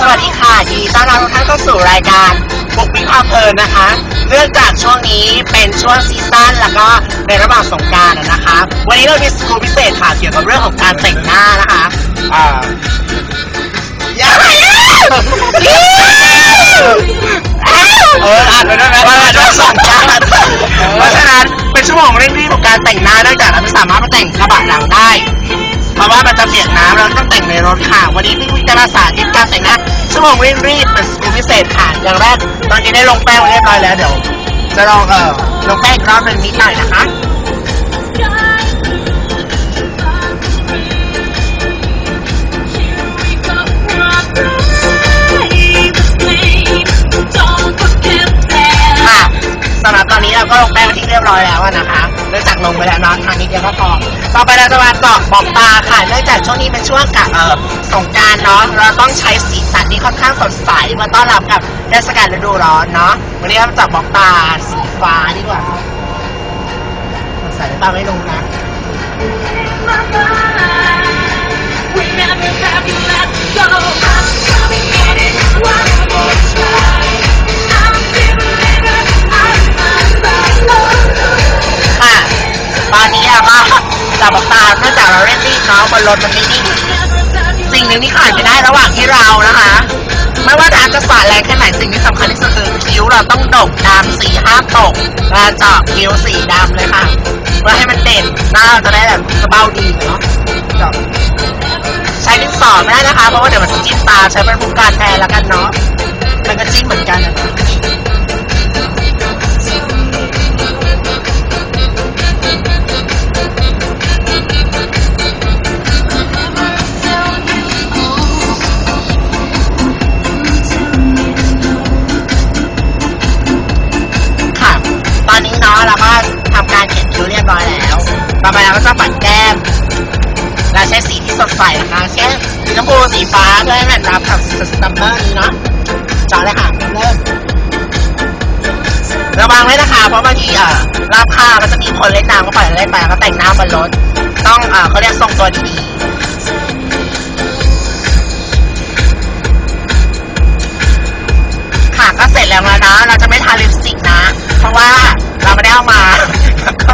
สวัสดีค่ะยินดีต้อนรับทุกท่านเข้าสู่รายการบุกวิพาเพลินนะคะ เนื่องจากช่วงนี้เป็นช่วงซีซั่นแล้วก็ในระหว่างสงกรารนะคะ วันนี้เรามีสกู๊ปพิเศษค่ะเกี่ยวกับเรื่องของการแต่งหน้านะคะอ่าอย่าเอออ่านไปด้วยไหมว่าช่วงสงกรารเพราะฉะนั้นเป็นชั่วโมงเร่งรีบของการแต่งหน้าเนื่องจากเราไม่สามารถมาแต่งกระบะหลังได้ รถค่ะ วันนี้พี่วิจารสาธิตการแต่งหน้าชั่วโมงรีบรีบเป็นสกูปพิเศษค่ะ อย่างแรกตอนนี้ได้ลงแป้งไว้เรียบร้อยแล้วเดี๋ยว จะลองเออลงแป้งอีกรอบหนึ่งนิดหน่อยนะคะค่ะสำหรับตอนนี้เราก็ลงแป้งที่เรียบร้อยแล้วนะคะ ต่อไปเราจะมาเจาะบอกตาค่ะเนื่องจากช่วงนี้เป็นช่วงกับเอ่อสงกรารเนาะเราต้องใช้สีสันที่ค่อนข้างสดใสมาต้อนรับกับเทศกาลฤดูร้อนเนาะวันนี้เราจะเจาะบอกตาสีฟ้าดีกว่าสดใสหรือเปล่าไม่รู้นะ รีบเนรถมันไม่นิ่งสิ่งหนึ่งที่ขาดไม่ได้ระหว่างที่เรานะคะ ไม่ว่าน้ำจะสาดแรงแค่ไหนสิ่งที่สำคัญที่สุดคือคิ้วเราต้องดกดำสีห้ามตกเราเจาะคิ้วสีดำเลยค่ะเพื่อให้มันเด่นหน้าเราจะได้แบบกระเบ้าดีเนาะจาะใช้ดินสอไม่ได้นะคะเพราะว่าเดี๋ยวมันจะจิ้มตาใช้เป็นภูมิการแทนแล้วกันเนาะมันก็จิ้มเหมือนกันนะคะ ต่อไปเราก็จะปัดแก้มเราใช้สีที่สดใสนะคะเช่นสีชมพูสีฟ้าเพื่อให้มันรับกับสตัมเบอร์นี้เนาะจาเลยค่ะเริ่มระวังไว้นะคะ เพราะบางทีอ่อรอบข้ามันจะมีคนเล่นน้ำก็ปล่อยเล่นไปแล้วก็แต่งน้ำบนรถ ต้องอ่อเขาเรียกทรงตัวดีๆค่ะก็เสร็จแล้วนะเราจะไม่ทาลิปสติกนะ เพราะว่าเราไม่ได้เอามาแล้วก็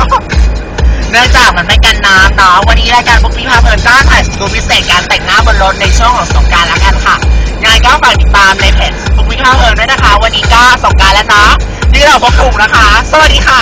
นื่องจากมันไม่กันน้ำเนาะวันนี้รายการบุ๊กนี้พาเพลินก็ถ่ายสกูปพิเศษการแต่งหน้าบนรถในช่วงของสงการแล้วกันค่ะยังไงก็ฝากติดตามในเพจบุ๊กนี้พาเพลินด้วยนะคะ วันนี้ก็สงการแล้วเนาะนี่เราพบกลุ่มนะคะ สวัสดีค่ะ